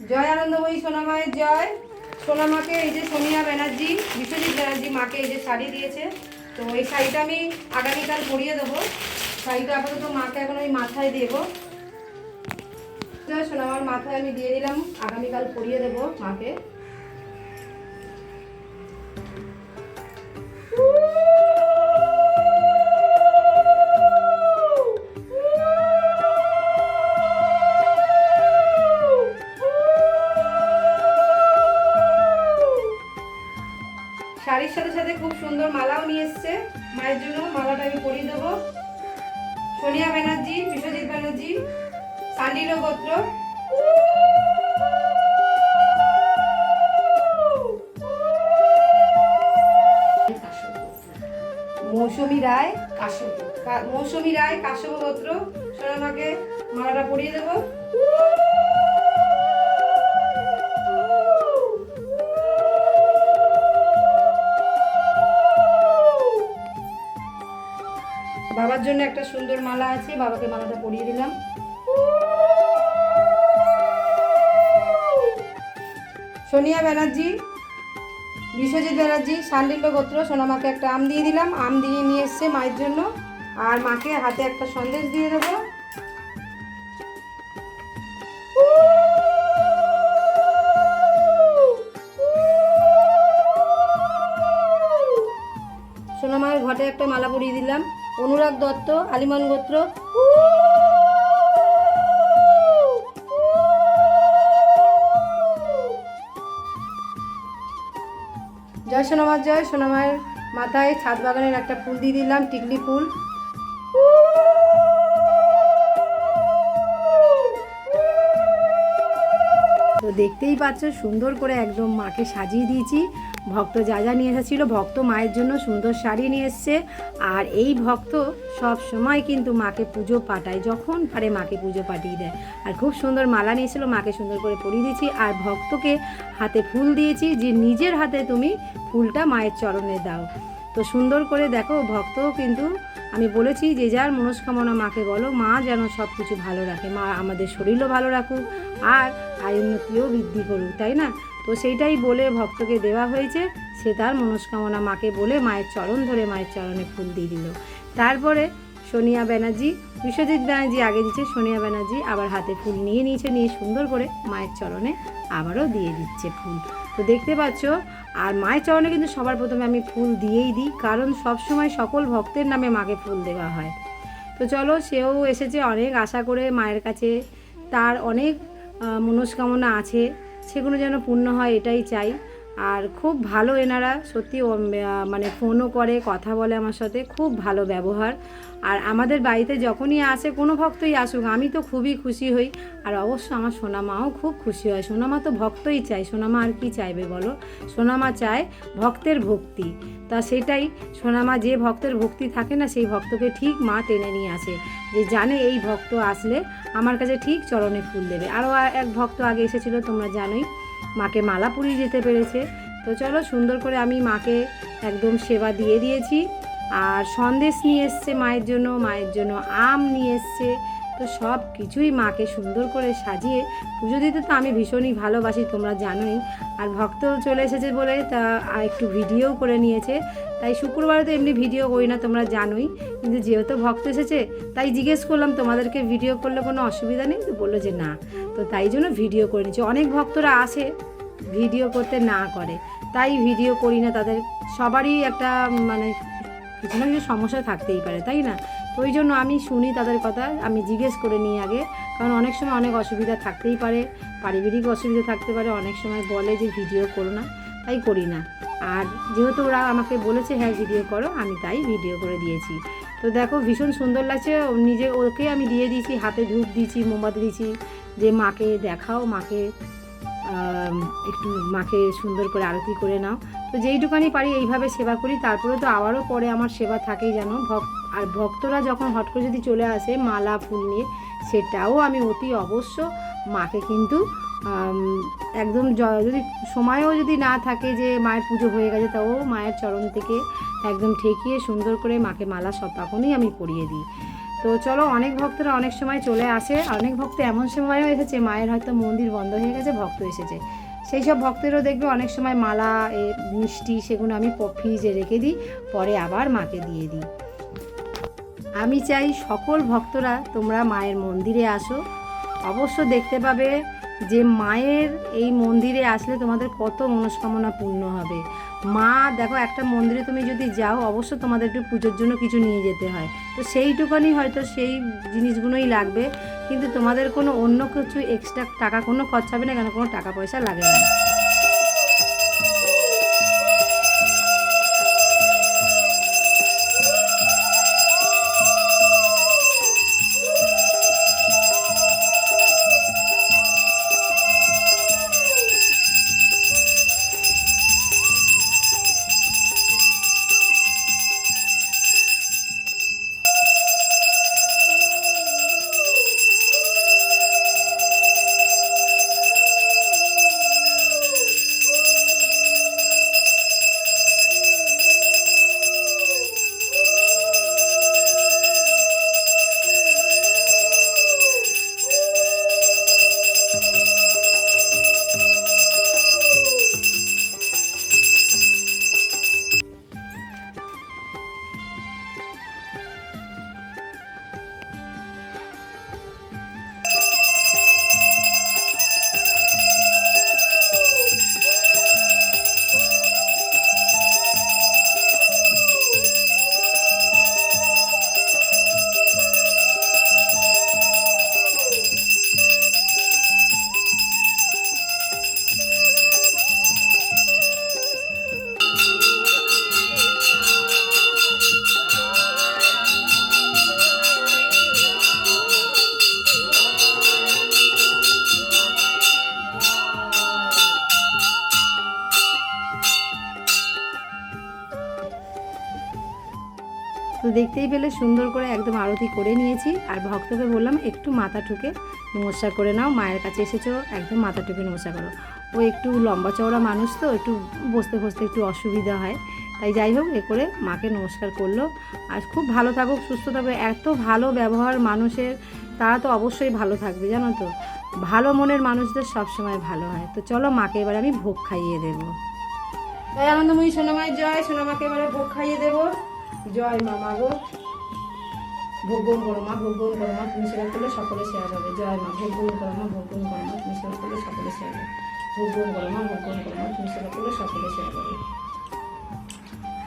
জয় আনন্দময়ী সোনা মায়ের জয়। সোনা মাকে এই যে সোনিয়া ব্যানার্জি, বিশ্বজিৎ ব্যানার্জি মাকে এই যে শাড়ি দিয়েছে। তো এই শাড়িটা আমি আগামীকাল পরিয়ে দেবো। শাড়িটা আপাতত মাকে এখন আমি মাথায় দেবো। জয় সোনা মার মাথায় আমি দিয়ে দিলাম। আগামীকাল পরিয়ে দেবো মাকে। সাথে সাথে খুব সুন্দর মালাও নিয়ে এসছে। মায়ের জন্য মালাটা আমি পরিয়ে দেবো। সোনিয়া ব্যানার্জি, বিশ্বজিৎ ব্যানার্জি, সান্ডিল গোত্র। মৌসুমী রায় কাশ্যপ মৌসুমী রায় কাশ্যপ গোত্র। সোনামাকে মালাটা পরিয়ে দেবো। জন্য একটা সুন্দর মালা আছে, বাবাকে মালাটা পরিয়ে দিলাম। সোনিয়া ব্যানার্জি, বিশ্বজিৎ ব্যানার্জি সান্ডিল্য গোত্র, সোনামাকে একটা আম দিয়ে দিলাম। আম দিয়ে নিয়ে এসছে মায়ের জন্য। আর মাকে হাতে একটা সন্দেশ দিয়ে দেবো। সোনামায়ের ঘটে একটা মালা পরিয়ে দিলাম। অনুরাগ দত্ত, আলিমান গোত্র। জয় সোনামার, জয় সোনামায়ের মাথায় ছাদ বাগানের একটা ফুল দিয়ে দিলাম, টিকলি ফুল। তো দেখতেই পাচ্ছ, সুন্দর করে একদম মাকে সাজিয়ে দিয়েছি। ভক্ত যা যা নিয়ে এসেছিল, ভক্ত মায়ের জন্য সুন্দর শাড়ি নিয়ে এসছে। আর এই ভক্ত সব সময় কিন্তু মাকে পুজো পাঠায়, যখন পারে মাকে পুজো পাঠিয়ে দেয়। আর খুব সুন্দর মালা নিয়েছিল, মাকে সুন্দর করে পরিয়ে দিয়েছি। আর ভক্তকে হাতে ফুল দিয়েছি, যে নিজের হাতে তুমি ফুলটা মায়ের চরণে দাও। তো সুন্দর করে দেখো ভক্তও কিন্তু, আমি বলেছি, যে যার মনস্কামনা মাকে বলো, মা যেন সব কিছু ভালো রাখে, মা আমাদের শরীরও ভালো রাখুক, আর আয়ুন্নতিও বৃদ্ধি করুক, তাই না? তো সেইটাই বলে ভক্তকে দেওয়া হয়েছে। সে তার মনস্কামনা মাকে বলে মায়ের চরণ ধরে মায়ের চরণে ফুল দিয়ে দিল। তারপরে সোনিয়া ব্যানার্জি, বিশ্বজিৎ ব্যানার্জি আগে দিচ্ছে সোনিয়া ব্যানার্জি আবার হাতে ফুল নিয়ে নিয়েছে, নিয়ে সুন্দর করে মায়ের চরণে আবারও দিয়ে দিচ্ছে ফুল। তো দেখতে পাচ্ছ, আর মায়ের চরণে কিন্তু সবার প্রথমে আমি ফুল দিয়েই দিই, কারণ সব সময় সকল ভক্তের নামে মাকে ফুল দেওয়া হয়। তো চলো, সেও এসেছে অনেক আশা করে মায়ের কাছে। তার অনেক মনস্কামনা আছে। সেগুলো যেন পূর্ণ হয় এটাই চাই। আর খুব ভালো এনারা, সত্যি মানে ফোনও করে, কথা বলে আমার সাথে, খুব ভালো ব্যবহার। আর আমাদের বাড়িতে যখনই আসে, কোনো ভক্তই আসুক, আমি তো খুবই খুশি হই। আর অবশ্য আমার সোনামাও খুব খুশি হয়। সোনামা তো ভক্তই চায়, সোনামা আর কি চাইবে বলো? সোনামা চায় ভক্তের ভক্তি। তা সেটাই, সোনামা যে ভক্তের ভক্তি থাকে না, সেই ভক্তকে ঠিক মা টেনে নিয়ে আসে। যে জানে এই ভক্ত আসলে আমার কাছে ঠিক চরণে ফুল দেবে। আরও এক ভক্ত আগে এসেছিল, তোমরা জানোই। মাকে মালা পুরিয়ে যেতে পেরেছে। তো চলো সুন্দর করে আমি মাকে একদম সেবা দিয়ে দিয়েছি। আর সন্দেশ নিয়ে এসছে মায়ের জন্য মায়ের জন্য আম নিয়ে এসছে। তো সব কিছুই মাকে সুন্দর করে সাজিয়ে পুজো দিতে তো আমি ভীষণই ভালোবাসি, তোমরা জানোই। আর ভক্ত চলে এসেছে বলে তা একটু ভিডিও করে নিয়েছে। তাই শুক্রবারে তো এমনি ভিডিও করি না, তোমরা জানোই। কিন্তু যেহেতু ভক্ত এসেছে, তাই জিজ্ঞেস করলাম, তোমাদেরকে ভিডিও করলে কোনো অসুবিধা নেই? তো বলল যে না। তো তাই জন্য ভিডিও করে নিচ্ছি অনেক ভক্তরা আসে ভিডিও করতে না করে। তাই ভিডিও করি না, তাদের সবারই একটা মানে কিছু না কিছু সমস্যা থাকতেই পারে, তাই না? তো ওই জন্য আমি শুনি তাদের কথা, আমি জিজ্ঞেস করে নিই আগে। কারণ অনেক সময় অনেক অসুবিধা থাকতেই পারে, পারিবারিক অসুবিধা থাকতে পারে, অনেক সময় বলে যে ভিডিও করো না, তাই করি না। আর যেহেতু ওরা আমাকে বলেছে হ্যাঁ ভিডিও করো, আমি তাই ভিডিও করে দিয়েছি। তো দেখো, ভীষণ সুন্দর লাগছে নিজে, ওকে আমি দিয়ে দিয়েছি, হাতে ধূপ দিয়েছি, মোমবাতি দিয়েছি, যে মাকে দেখাও, মাকে একটু মাকে সুন্দর করে আরতি করে নাও। তো যেইটুকানি পারি, এইভাবে সেবা করি। তারপরে তো আবারও পরে আমার সেবা থাকেই যেন, ভক্ত আর ভক্তরা যখন হট করে যদি চলে আসে মালা ফুল নিয়ে সেটাও আমি অতি অবশ্য মাকে কিন্তু একদম যদি সময়ও যদি না থাকে যে মায়ের পুজো হয়ে গেছে তাও মায়ের চরণ থেকে একদম ঠেকিয়ে সুন্দর করে মাকে মালা সব তখনই আমি পরিয়ে দিই। তো চলো অনেক ভক্তরা অনেক সময় চলে আসে অনেক ভক্ত এমন সময়ও এসেছে মায়ের হয়তো মন্দির বন্ধ হয়ে গেছে ভক্ত এসেছে। সেই সব ভক্তেরও দেখবে অনেক সময় মালা এ, মিষ্টি সেগুলো আমি ফ্রিজে রেখে দিই পরে আবার মাকে দিয়ে দিই। আমি চাই সকল ভক্তরা তোমরা মায়ের মন্দিরে আসো। অবশ্য দেখতে পাবে যে মায়ের এই মন্দিরে আসলে তোমাদের কত মনস্কামনা পূর্ণ হবে। মা, দেখো, একটা মন্দিরে তুমি যদি যাও, অবশ্য তোমাদের একটু পুজোর জন্য কিছু নিয়ে যেতে হয়। তো সেইটুখানি হয়তো সেই জিনিসগুলোই লাগবে। কিন্তু তোমাদের কোনো অন্য কিছু এক্সট্রা টাকা, কোনো খরচা হবে না, কেন? কোনো টাকা পয়সা লাগে না। দেখতেই পেলে সুন্দর করে একদম আরতি করে নিয়েছি। আর ভক্তকে বললাম, একটু মাথা ঠুকে নমস্কার করে নাও, মায়ের কাছে এসেছ, একদম মাথা ঠুকে নমস্কার করো। ও একটু লম্বা চওড়া মানুষ তো, একটু বসতে বসতে একটু অসুবিধা হয়। তাই যাই হোক, এ করে মাকে নমস্কার করল। আর খুব ভালো থাকুক, সুস্থ থাকবে এত ভালো ব্যবহার মানুষের, তারা তো অবশ্যই ভালো থাকবে, জানো তো? ভালো মনের মানুষদের সবসময় ভালো হয়। তো চলো মাকে এবার আমি ভোগ খাইয়ে দেবো। তাই আনন্দময়ী সোনামায়, জয়। সোনামাকে এবারে ভোগ খাইয়ে দেবো। জয় মা মা গো ভোগ গ্রহণ করো মা ভোগ গ্রহণ করো মা তুমি সেবা করলে সকলে সেবা পাবে জয় মা ভোগ গ্রহণ করো মা ভোগ গ্রহণ করো মা তুমি সেবা করলে সকলে সেবা পাবে ভোগ গ্রহণ করো মা ভোগ গ্রহণ করো মা তুমি সেবা করলে সকলে সেবা পাবে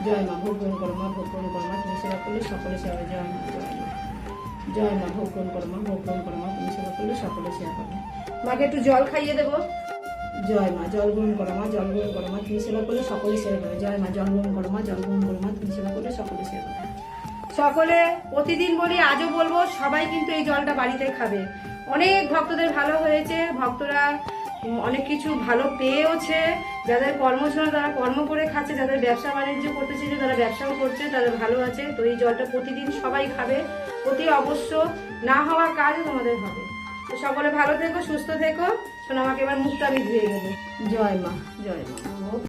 জয় মা ভোগ গ্রহণ করো মা ভোগ গ্রহণ করো মা তুমি সেবা করলে সকলে সেবা পাবে জয় মা জয় মা জয় মা ভোগ গ্রহণ করো মা ভোগ গ্রহণ করো মা তুমি সেবা করলে সকলে সেবা পাবে মাকে একটু জল খাইয়ে দেবো জয় মা, জল গ্রহণ করো মা, জল গ্রহণ করো মা, তুমি সেবা করলে সকলে সেবা পাবে জয় মা, জল গ্রহণ করো মা, জল গ্রহণ করো মা, তুমি সেবা করলে সকলে সেবা পাবে সকলে প্রতিদিন বলি, আজও বলব, সবাই কিন্তু এই জলটা বাড়িতে খাবে। অনেক ভক্তদের ভালো হয়েছে, ভক্তরা অনেক কিছু ভালো পেয়েওছে, যাদের কর্মশীল তারা কর্ম করে খাচ্ছে, যাদের ব্যবসা বাণিজ্য করতে চেয়েছে তারা ব্যবসাও করছে, তাদের ভালো আছে, তো এই জলটা প্রতিদিন সবাই খাবে, অতি অবশ্য না হওয়া কাজও তোমাদের হবে। তো সকলে ভালো থেকো, সুস্থ থেকো। শোনো আমাকে এবার মুখটা আমি ধুয়ে দেবো। জয় মা। জয় মা।